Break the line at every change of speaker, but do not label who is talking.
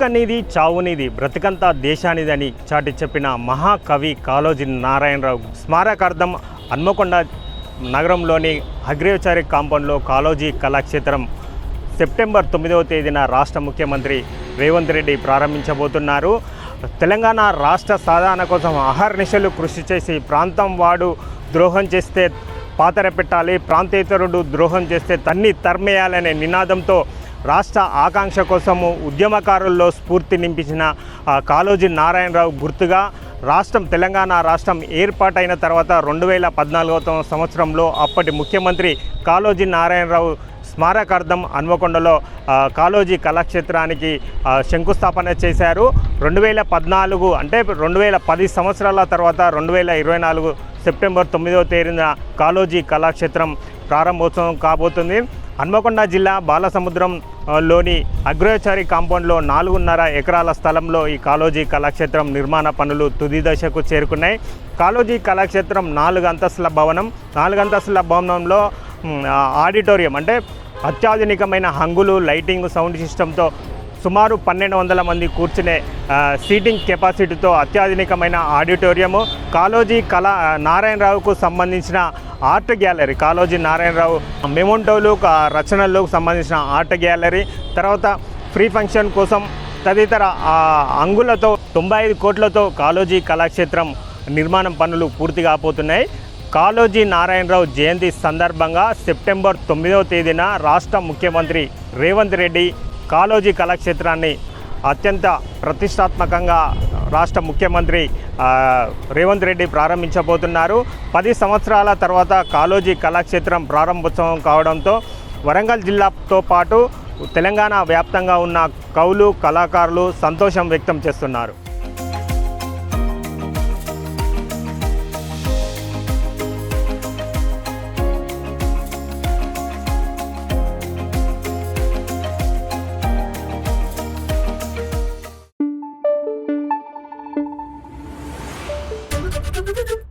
బ్రతుకనేది చావునిది బ్రతుకంతా దేశానిదని చాటి చెప్పిన మహాకవి కాళోజీ నారాయణరావు స్మారకార్థం హన్మకొండ నగరంలోని అగ్రేవచారి కాంపౌండ్లో కాళోజీ కళాక్షేత్రం సెప్టెంబర్ తొమ్మిదవ తేదీన రాష్ట్ర ముఖ్యమంత్రి రేవంత్ రెడ్డి ప్రారంభించబోతున్నారు. తెలంగాణ రాష్ట్ర సాధన కోసం అహర్నిశలు కృషి చేసి ప్రాంతం వాడు ద్రోహం చేస్తే పాతర పెట్టాలి ప్రాంతేతరుడు ద్రోహం చేస్తే తన్ని తర్మేయాలనే నినాదంతో రాష్ట్ర ఆకాంక్ష కోసము ఉద్యమకారుల్లో స్ఫూర్తి నింపించిన కాళోజీ నారాయణరావు గుర్తుగా రాష్ట్రం తెలంగాణ రాష్ట్రం ఏర్పాటైన తర్వాత రెండు వేల పద్నాలుగవ సంవత్సరంలో అప్పటి ముఖ్యమంత్రి కాళోజీ నారాయణరావు స్మారకార్థం హన్మకొండలో కాళోజీ కళాక్షేత్రానికి శంకుస్థాపన చేశారు. రెండు వేల పద్నాలుగు అంటే రెండు వేల పది సంవత్సరాల తర్వాత రెండు వేల ఇరవై నాలుగు సెప్టెంబర్ తొమ్మిదవ తేదీన కాళోజీ కళాక్షేత్రం ప్రారంభోత్సవం కాబోతుంది. హన్మకొండ జిల్లా బాలసముద్రం లోని అగ్రచారి కాంపౌండ్లో నాలుగున్నర ఎకరాల స్థలంలో ఈ కాలోజీ కళాక్షేత్రం నిర్మాణ పనులు తుది దశకు చేరుకున్నాయి. కాలోజీ కళాక్షేత్రం నాలుగు అంతస్తుల భవనం నాలుగు అంతస్తుల భవనంలో ఆడిటోరియం అంటే అత్యాధునికమైన హంగులు లైటింగ్ సౌండ్ సిస్టంతో సుమారు పన్నెండు వందల మంది కూర్చునే సీటింగ్ కెపాసిటీతో అత్యాధునికమైన ఆడిటోరియము. కాలోజీ కళా నారాయణరావుకు సంబంధించిన ఆర్ట్ గ్యాలరీ కాలోజీ నారాయణరావు మెమోంటోలు రచనలకు సంబంధించిన ఆర్ట్ గ్యాలరీ. తర్వాత ఫ్రీ ఫంక్షన్ కోసం తదితర అంగులతో తొంభై ఐదు కోట్లతో కాళోజీ కళాక్షేత్రం నిర్మాణం పనులు పూర్తి కాబోతున్నాయి. కాళోజీ నారాయణరావు జయంతి సందర్భంగా సెప్టెంబర్ తొమ్మిదవ తేదీన రాష్ట్ర ముఖ్యమంత్రి రేవంత్ రెడ్డి కాలోజీ కళాక్షేత్రాన్ని అత్యంత ప్రతిష్టాత్మకంగా రాష్ట్ర ముఖ్యమంత్రి రేవంత్ రెడ్డి ప్రారంభించబోతున్నారు. పది సంవత్సరాల తర్వాత కాలోజీ కళాక్షేత్రం ప్రారంభోత్సవం కావడంతో వరంగల్ జిల్లాతో పాటు తెలంగాణ వ్యాప్తంగా ఉన్న కవులు కళాకారులు సంతోషం వ్యక్తం చేస్తున్నారు. Thank you.